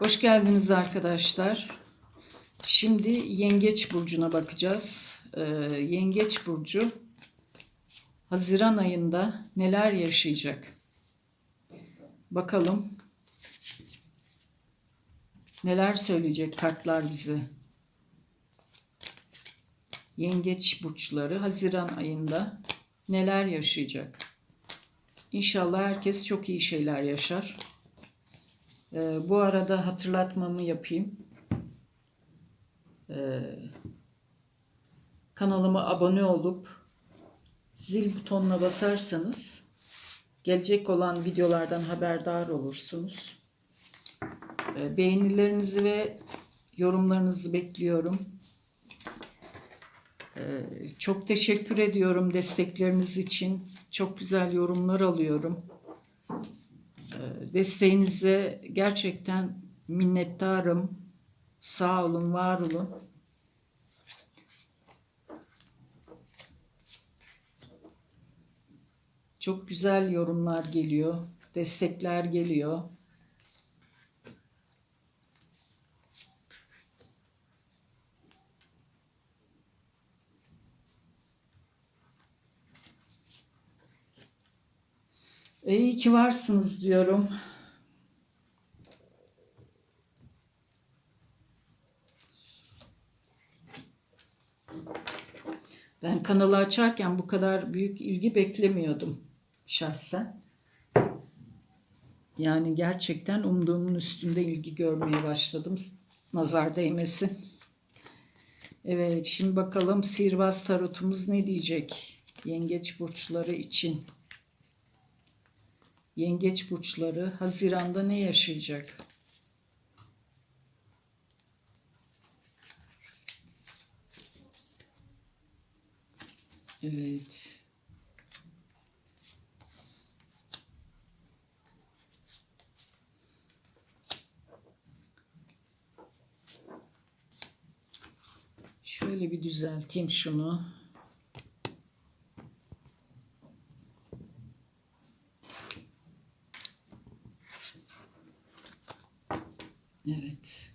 Hoş geldiniz arkadaşlar. Şimdi Yengeç burcuna bakacağız. Ee, Yengeç burcu Haziran ayında neler yaşayacak? Bakalım neler söyleyecek kartlar bize. Yengeç burçları Haziran ayında neler yaşayacak? İnşallah herkes çok iyi şeyler yaşar. Ee, bu arada hatırlatmamı yapayım. Ee, kanalıma abone olup zil butonuna basarsanız gelecek olan videolardan haberdar olursunuz. Ee, beğenilerinizi ve yorumlarınızı bekliyorum. Ee, çok teşekkür ediyorum destekleriniz için. Çok güzel yorumlar alıyorum. Desteğinize gerçekten minnettarım. Sağ olun, var olun. Çok güzel yorumlar geliyor, destekler geliyor. İyi ki varsınız diyorum. Ben kanalı açarken bu kadar büyük ilgi beklemiyordum şahsen. Yani gerçekten umduğumun üstünde ilgi görmeye başladım. Nazar değmesin. Evet şimdi bakalım sihirbaz tarotumuz ne diyecek? Yengeç burçları için. Yengeç burçları Haziran'da ne yaşayacak? Evet. Şöyle bir düzelteyim şunu. Evet.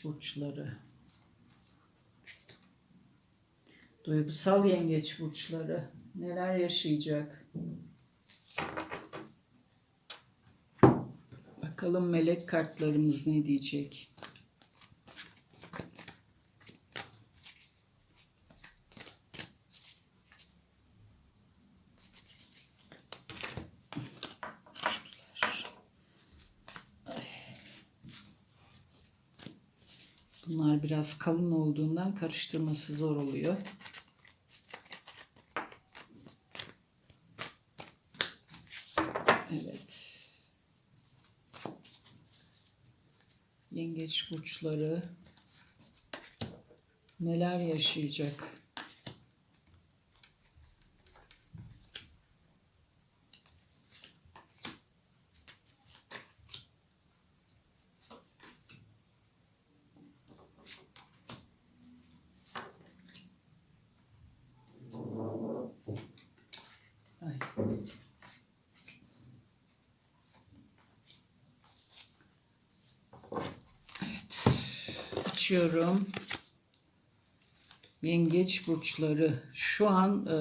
Yengeç burçları. Duygusal yengeç burçları neler yaşayacak? Bakalım melek kartlarımız ne diyecek? Bunlar biraz kalın olduğundan karıştırması zor oluyor. Evet. Yengeç burçları neler yaşayacak? Ay. Evet. Açıyorum. Yengeç burçları şu an e,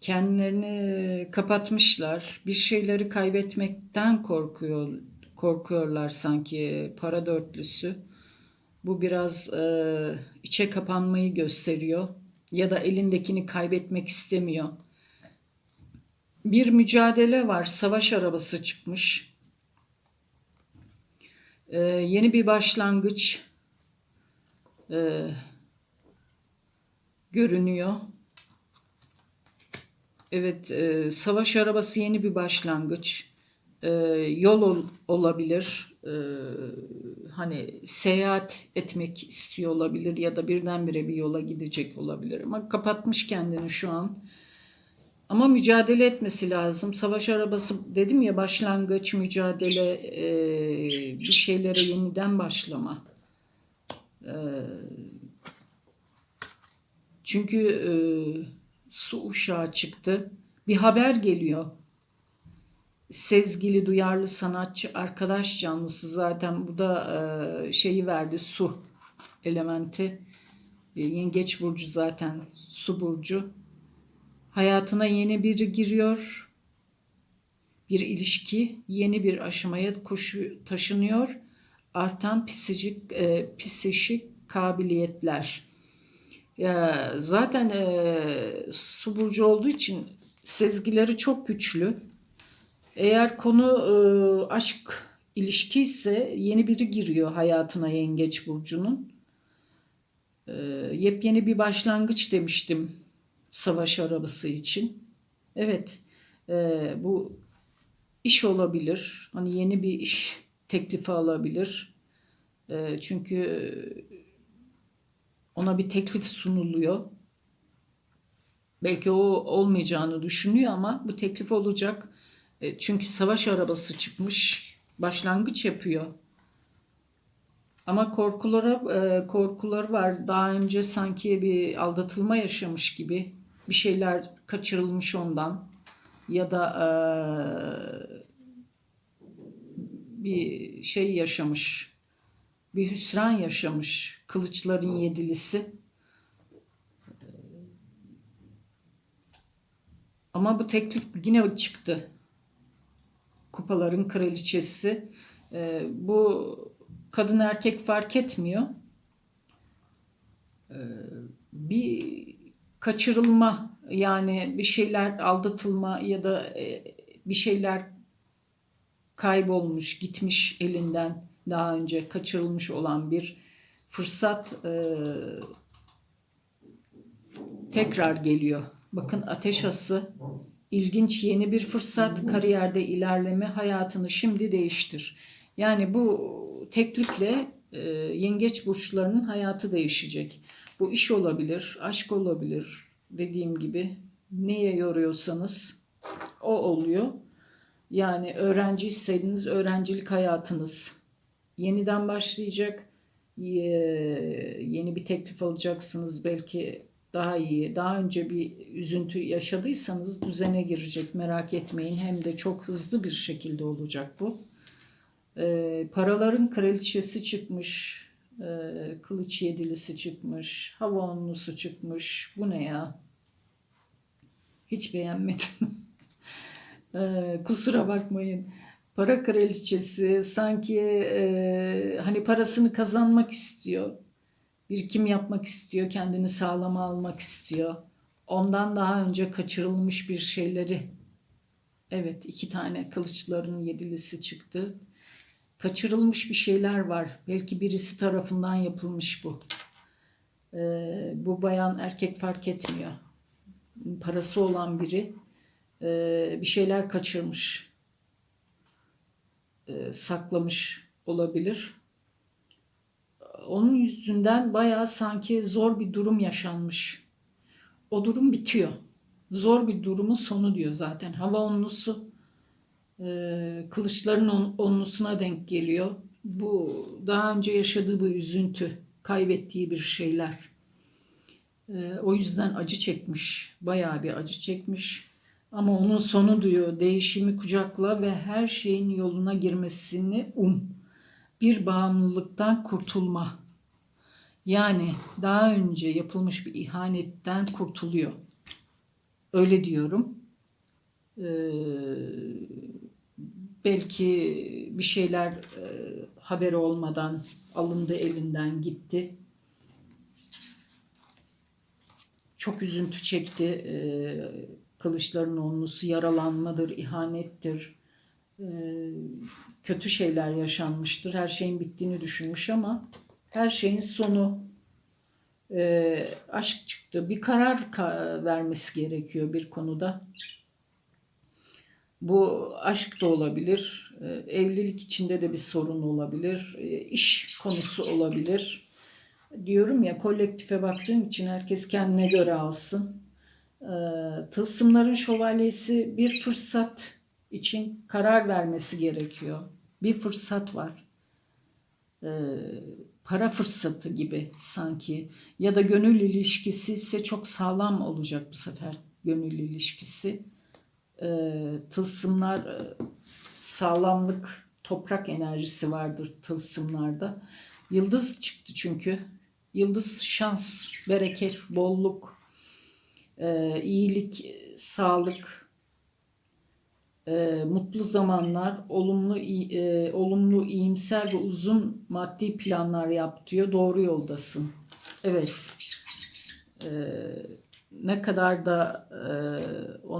kendilerini kapatmışlar. Bir şeyleri kaybetmekten korkuyor korkuyorlar sanki para dörtlüsü. Bu biraz e, içe kapanmayı gösteriyor ya da elindekini kaybetmek istemiyor. Bir mücadele var. Savaş arabası çıkmış. Ee, yeni bir başlangıç e, görünüyor. Evet, e, savaş arabası yeni bir başlangıç. E, yol ol, olabilir. E, hani seyahat etmek istiyor olabilir ya da birdenbire bir yola gidecek olabilir ama kapatmış kendini şu an. Ama mücadele etmesi lazım. Savaş arabası dedim ya başlangıç, mücadele, e, bir şeylere yeniden başlama. E, çünkü e, su uşağı çıktı. Bir haber geliyor. Sezgili, duyarlı sanatçı, arkadaş canlısı zaten bu da e, şeyi verdi su elementi. E, Yengeç burcu zaten su burcu. Hayatına yeni biri giriyor. Bir ilişki yeni bir aşamaya koşu taşınıyor. Artan psikolojik, e, psikolojik kabiliyetler. Ya, zaten e, su burcu olduğu için sezgileri çok güçlü. Eğer konu e, aşk ilişki ise yeni biri giriyor hayatına yengeç burcunun. E, yepyeni bir başlangıç demiştim savaş arabası için. Evet, e, bu iş olabilir. Hani yeni bir iş teklifi alabilir. E, çünkü ona bir teklif sunuluyor. Belki o olmayacağını düşünüyor ama bu teklif olacak. E, çünkü savaş arabası çıkmış. Başlangıç yapıyor. Ama korkuları e, korkuları var. Daha önce sanki bir aldatılma yaşamış gibi. Bir şeyler kaçırılmış ondan. Ya da e, bir şey yaşamış. Bir hüsran yaşamış. Kılıçların yedilisi. Ama bu teklif yine çıktı. Kupaların kraliçesi. E, bu kadın erkek fark etmiyor. E, bir kaçırılma yani bir şeyler aldatılma ya da e, bir şeyler kaybolmuş, gitmiş elinden daha önce kaçırılmış olan bir fırsat e, tekrar geliyor. Bakın ateş ası ilginç yeni bir fırsat, kariyerde ilerleme, hayatını şimdi değiştir. Yani bu teklifle e, yengeç burçlarının hayatı değişecek. Bu iş olabilir, aşk olabilir. Dediğim gibi neye yoruyorsanız o oluyor. Yani öğrenciyseniz öğrencilik hayatınız yeniden başlayacak. Yeni bir teklif alacaksınız belki daha iyi. Daha önce bir üzüntü yaşadıysanız düzene girecek merak etmeyin. Hem de çok hızlı bir şekilde olacak bu. Ee, paraların kraliçesi çıkmış. Ee, kılıç yedilisi çıkmış. Hava onlusu çıkmış. Bu ne ya? Hiç beğenmedim. ee, kusura bakmayın. Para kraliçesi sanki e, hani parasını kazanmak istiyor birikim yapmak istiyor, kendini sağlama almak istiyor. Ondan daha önce kaçırılmış bir şeyleri, evet iki tane kılıçların yedilisi çıktı. Kaçırılmış bir şeyler var. Belki birisi tarafından yapılmış bu. Ee, bu bayan erkek fark etmiyor. Parası olan biri e, bir şeyler kaçırmış, e, saklamış olabilir onun yüzünden bayağı sanki zor bir durum yaşanmış. O durum bitiyor. Zor bir durumun sonu diyor zaten. Hava onlusu e, kılıçların on, onlusuna denk geliyor. Bu daha önce yaşadığı bu üzüntü, kaybettiği bir şeyler. E, o yüzden acı çekmiş. Bayağı bir acı çekmiş. Ama onun sonu diyor değişimi kucakla ve her şeyin yoluna girmesini um bir bağımlılıktan kurtulma. Yani daha önce yapılmış bir ihanetten kurtuluyor. Öyle diyorum. Ee, belki bir şeyler e, haberi olmadan alındı elinden gitti. Çok üzüntü çekti. Ee, kılıçların onlusu yaralanmadır, ihanettir. Ee, kötü şeyler yaşanmıştır. Her şeyin bittiğini düşünmüş ama her şeyin sonu e, aşk çıktı. Bir karar ka- vermesi gerekiyor bir konuda. Bu aşk da olabilir, e, evlilik içinde de bir sorun olabilir, e, iş konusu olabilir. Diyorum ya kolektife baktığım için herkes kendine göre alsın. Ee, tılsımların şövalyesi bir fırsat için karar vermesi gerekiyor. Bir fırsat var. Para fırsatı gibi sanki. Ya da gönül ilişkisi ise çok sağlam olacak bu sefer gönül ilişkisi. Ee, tılsımlar e, sağlamlık, toprak enerjisi vardır tılsımlarda. Yıldız çıktı çünkü. Yıldız şans, bereket, bolluk, e, iyilik, e, sağlık, e, mutlu zamanlar, olumlu, e, olumlu, iyimser ve uzun maddi planlar yap diyor. Doğru yoldasın. Evet. E, ne kadar da e,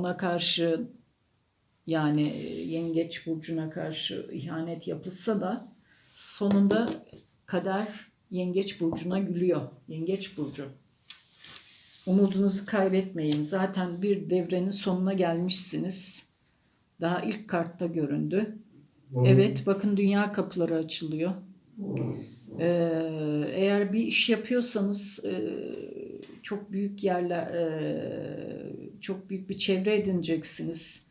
ona karşı yani e, yengeç burcuna karşı ihanet yapılsa da sonunda kader yengeç burcuna gülüyor. Yengeç burcu. Umudunuzu kaybetmeyin. Zaten bir devrenin sonuna gelmişsiniz. Daha ilk kartta göründü. Evet bakın dünya kapıları açılıyor. Ee, eğer bir iş yapıyorsanız e, çok büyük yerler, e, çok büyük bir çevre edineceksiniz.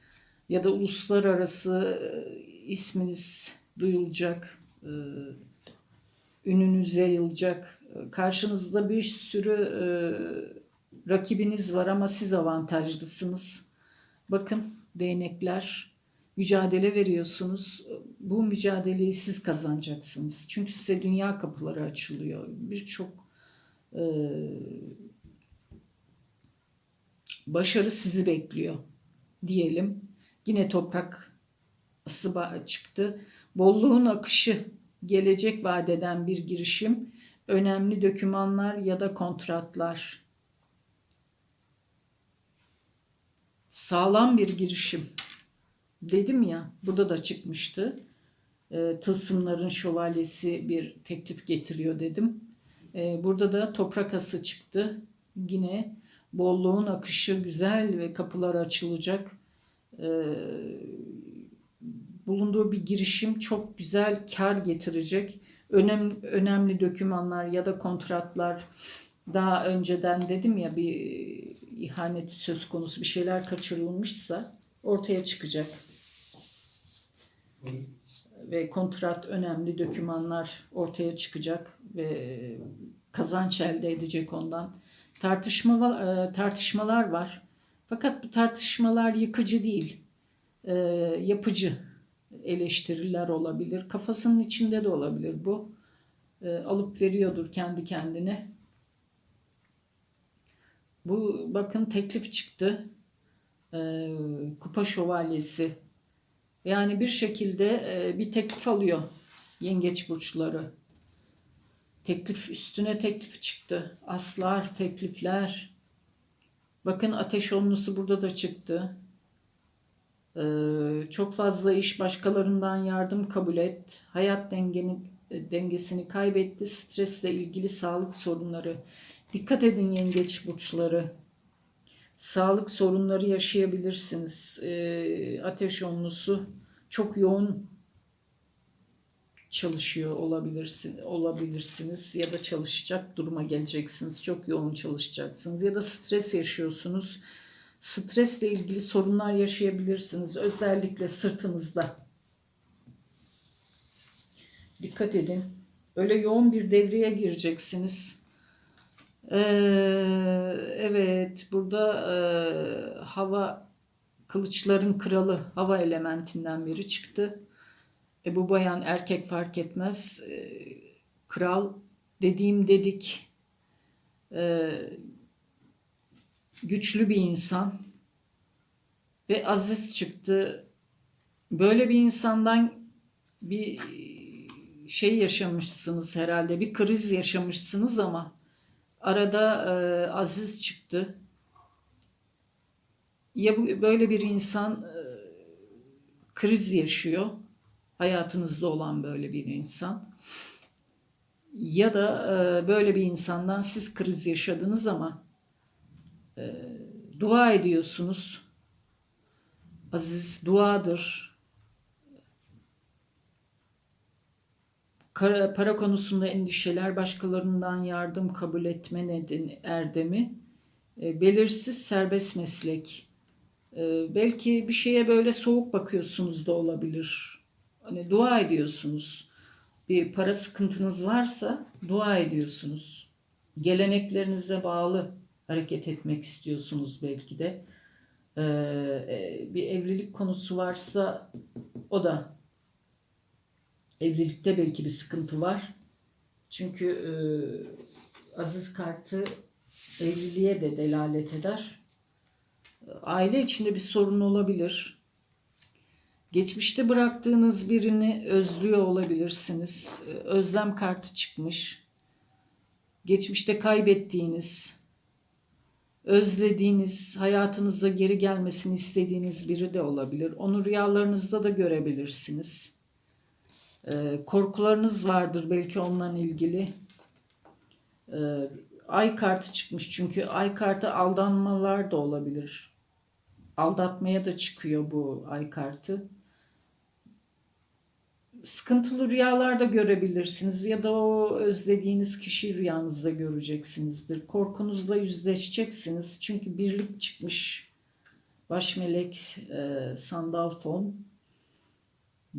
Ya da uluslararası e, isminiz duyulacak, e, ününüz yayılacak. Karşınızda bir sürü e, rakibiniz var ama siz avantajlısınız. Bakın değnekler mücadele veriyorsunuz. Bu mücadeleyi siz kazanacaksınız. Çünkü size dünya kapıları açılıyor. Birçok e, başarı sizi bekliyor diyelim. Yine toprak ısı çıktı. Bolluğun akışı, gelecek vadeden bir girişim, önemli dokümanlar ya da kontratlar. Sağlam bir girişim. Dedim ya, burada da çıkmıştı. E, tılsımların şövalyesi bir teklif getiriyor dedim. E, burada da toprak ası çıktı. Yine bolluğun akışı güzel ve kapılar açılacak. E, bulunduğu bir girişim çok güzel kar getirecek. Önem, önemli dokümanlar ya da kontratlar daha önceden dedim ya bir ihanet söz konusu bir şeyler kaçırılmışsa ortaya çıkacak. Ve kontrat önemli dokümanlar ortaya çıkacak ve kazanç elde edecek ondan. Tartışma e, tartışmalar var. Fakat bu tartışmalar yıkıcı değil. E, yapıcı eleştiriler olabilir. Kafasının içinde de olabilir bu. E, alıp veriyordur kendi kendine. Bu bakın teklif çıktı. E, kupa şövalyesi. Yani bir şekilde bir teklif alıyor yengeç burçları. Teklif üstüne teklif çıktı. Aslar, teklifler. Bakın ateş onlusu burada da çıktı. Ee, çok fazla iş başkalarından yardım kabul et. Hayat dengeni, e, dengesini kaybetti. Stresle ilgili sağlık sorunları. Dikkat edin yengeç burçları. Sağlık sorunları yaşayabilirsiniz. Ee, ateş onlusu çok yoğun çalışıyor olabilirsin, olabilirsiniz ya da çalışacak duruma geleceksiniz. Çok yoğun çalışacaksınız ya da stres yaşıyorsunuz. Stresle ilgili sorunlar yaşayabilirsiniz. Özellikle sırtınızda. Dikkat edin. Öyle yoğun bir devreye gireceksiniz. Ee, evet, burada e, hava kılıçların kralı hava elementinden biri çıktı. E, bu bayan erkek fark etmez. E, kral dediğim dedik. E, güçlü bir insan ve aziz çıktı. Böyle bir insandan bir şey yaşamışsınız herhalde. Bir kriz yaşamışsınız ama arada e, aziz çıktı. Ya bu, böyle bir insan e, kriz yaşıyor. Hayatınızda olan böyle bir insan. Ya da e, böyle bir insandan siz kriz yaşadınız ama e, dua ediyorsunuz. Aziz duadır. Para, konusunda endişeler, başkalarından yardım kabul etme nedeni erdemi E, belirsiz serbest meslek. Belki bir şeye böyle soğuk bakıyorsunuz da olabilir. Hani dua ediyorsunuz. Bir para sıkıntınız varsa dua ediyorsunuz. Geleneklerinize bağlı hareket etmek istiyorsunuz belki de. E, e, bir evlilik konusu varsa o da evlilikte belki bir sıkıntı var. Çünkü e, Aziz kartı evliliğe de delalet eder. Aile içinde bir sorun olabilir. Geçmişte bıraktığınız birini özlüyor olabilirsiniz. E, Özlem kartı çıkmış. Geçmişte kaybettiğiniz, özlediğiniz, hayatınıza geri gelmesini istediğiniz biri de olabilir. Onu rüyalarınızda da görebilirsiniz. Ee, korkularınız vardır belki onunla ilgili. Ee, ay kartı çıkmış çünkü ay kartı aldanmalar da olabilir. Aldatmaya da çıkıyor bu ay kartı. Sıkıntılı rüyalar da görebilirsiniz ya da o özlediğiniz kişi rüyanızda göreceksinizdir. Korkunuzla yüzleşeceksiniz çünkü birlik çıkmış. Baş melek e, sandal fon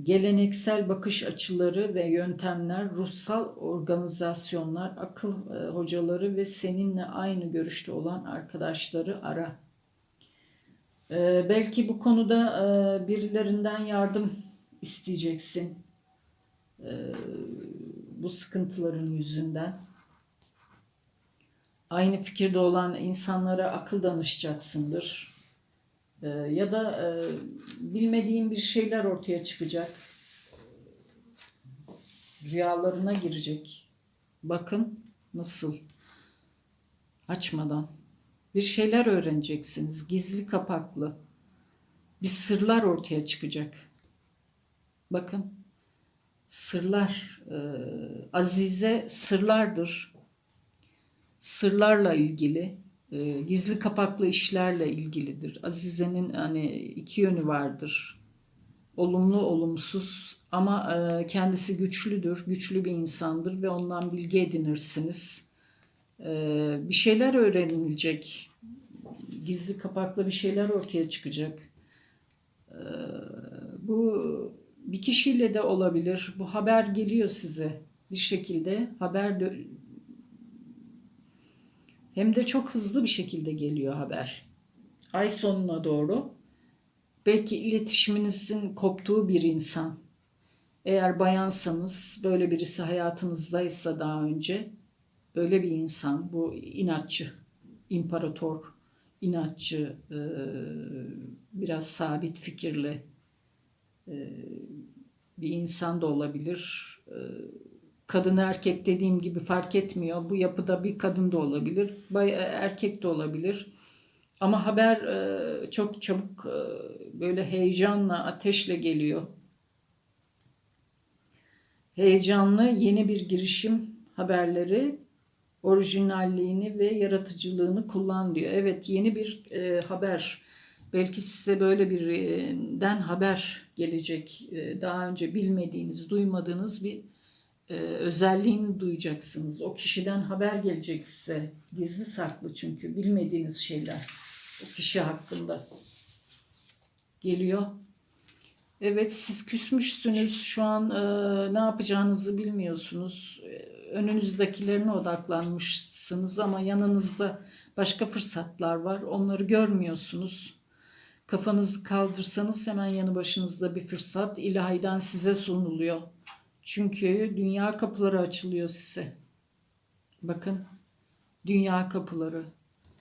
geleneksel bakış açıları ve yöntemler, ruhsal organizasyonlar, akıl e, hocaları ve seninle aynı görüşte olan arkadaşları ara. E, belki bu konuda e, birilerinden yardım isteyeceksin. E, bu sıkıntıların yüzünden. Aynı fikirde olan insanlara akıl danışacaksındır. Ee, ya da e, bilmediğin bir şeyler ortaya çıkacak. Rüyalarına girecek. Bakın nasıl açmadan bir şeyler öğreneceksiniz. Gizli kapaklı. Bir sırlar ortaya çıkacak. Bakın sırlar e, Azize sırlardır. Sırlarla ilgili e, gizli kapaklı işlerle ilgilidir. Azize'nin hani iki yönü vardır. Olumlu, olumsuz ama e, kendisi güçlüdür, güçlü bir insandır ve ondan bilgi edinirsiniz. E, bir şeyler öğrenilecek, gizli kapaklı bir şeyler ortaya çıkacak. E, bu bir kişiyle de olabilir. Bu haber geliyor size bir şekilde haber hem de çok hızlı bir şekilde geliyor haber. Ay sonuna doğru belki iletişiminizin koptuğu bir insan. Eğer bayansanız böyle birisi hayatınızdaysa daha önce öyle bir insan bu inatçı, imparator, inatçı, biraz sabit fikirli bir insan da olabilir. E, kadın erkek dediğim gibi fark etmiyor. Bu yapıda bir kadın da olabilir, bay erkek de olabilir. Ama haber e, çok çabuk e, böyle heyecanla, ateşle geliyor. Heyecanlı yeni bir girişim haberleri orijinalliğini ve yaratıcılığını kullan diyor. Evet yeni bir e, haber. Belki size böyle birden haber gelecek. E, daha önce bilmediğiniz, duymadığınız bir e, özelliğini duyacaksınız. O kişiden haber gelecek size. Gizli saklı çünkü bilmediğiniz şeyler o kişi hakkında geliyor. Evet siz küsmüşsünüz. Şu an e, ne yapacağınızı bilmiyorsunuz. E, önünüzdekilerine odaklanmışsınız ama yanınızda başka fırsatlar var. Onları görmüyorsunuz. Kafanızı kaldırsanız hemen yanı başınızda bir fırsat ilahiden size sunuluyor. Çünkü dünya kapıları açılıyor size. Bakın dünya kapıları.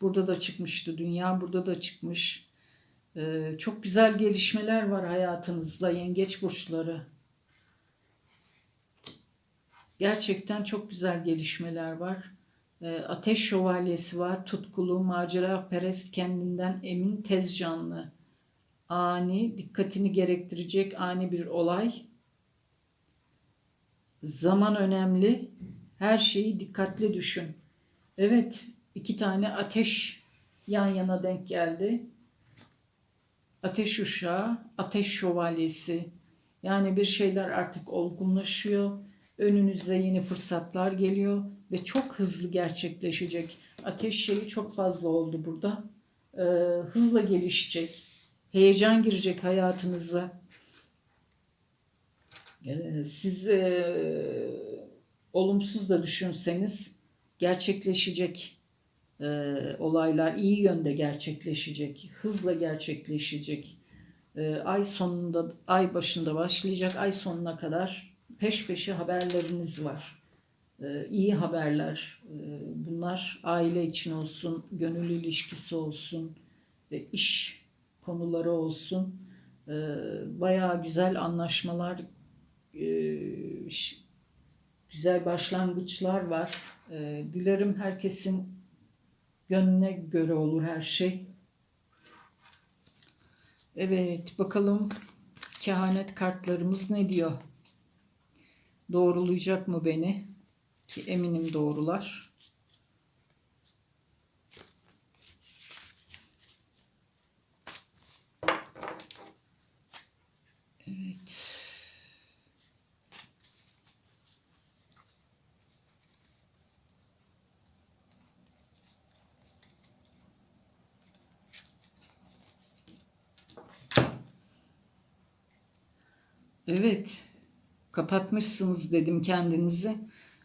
Burada da çıkmıştı. Dünya burada da çıkmış. Ee, çok güzel gelişmeler var hayatınızda yengeç burçları. Gerçekten çok güzel gelişmeler var. Ee, ateş şövalyesi var. Tutkulu, macera perest, kendinden emin, tez canlı. Ani, dikkatini gerektirecek ani bir olay Zaman önemli. Her şeyi dikkatli düşün. Evet, iki tane ateş yan yana denk geldi. Ateş uşağı, ateş şövalyesi. Yani bir şeyler artık olgunlaşıyor. Önünüze yeni fırsatlar geliyor. ve çok hızlı gerçekleşecek. Ateş şeyi çok fazla oldu burada. Ee, hızla gelişecek. Heyecan girecek hayatınıza. Ee, siz e, olumsuz da düşünseniz gerçekleşecek e, olaylar iyi yönde gerçekleşecek, hızla gerçekleşecek. E, ay sonunda, ay başında başlayacak, ay sonuna kadar peş peşe haberleriniz var. E, iyi haberler. E, bunlar aile için olsun, gönül ilişkisi olsun, ve iş konuları olsun. E, bayağı güzel anlaşmalar, e, güzel başlangıçlar var. E, dilerim herkesin gönlüne göre olur her şey. Evet, bakalım kehanet kartlarımız ne diyor? Doğrulayacak mı beni? Ki eminim doğrular. Evet. Kapatmışsınız dedim kendinizi.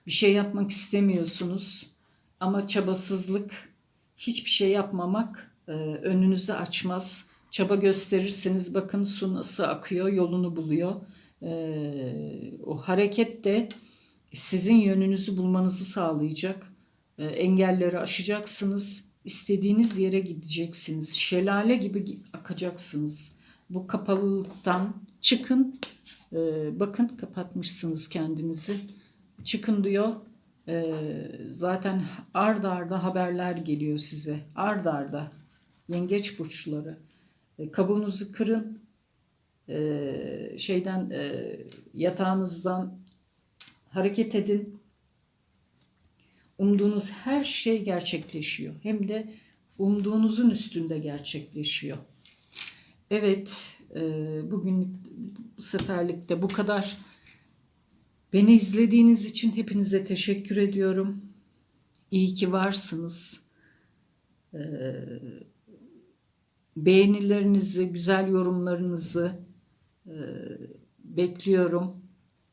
Bir şey yapmak istemiyorsunuz. Ama çabasızlık, hiçbir şey yapmamak e, önünüzü açmaz. Çaba gösterirseniz bakın su nasıl akıyor, yolunu buluyor. E, o hareket de sizin yönünüzü bulmanızı sağlayacak. E, engelleri aşacaksınız. İstediğiniz yere gideceksiniz. Şelale gibi gi- akacaksınız. Bu kapalılıktan çıkın. E, bakın kapatmışsınız kendinizi. Çıkın diyor. E, zaten ard arda haberler geliyor size. Ard arda. Yengeç burçları. E, kabuğunuzu kırın. E, şeyden e, yatağınızdan hareket edin. Umduğunuz her şey gerçekleşiyor. Hem de umduğunuzun üstünde gerçekleşiyor. Evet, bugünlük bu seferlik de bu kadar. Beni izlediğiniz için hepinize teşekkür ediyorum. İyi ki varsınız. E, beğenilerinizi, güzel yorumlarınızı e, bekliyorum.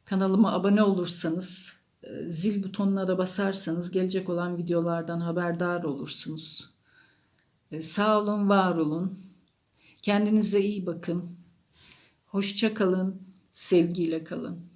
Kanalıma abone olursanız, e, zil butonuna da basarsanız gelecek olan videolardan haberdar olursunuz. E, Sağ olun, var olun. Kendinize iyi bakın. Hoşça kalın, sevgiyle kalın.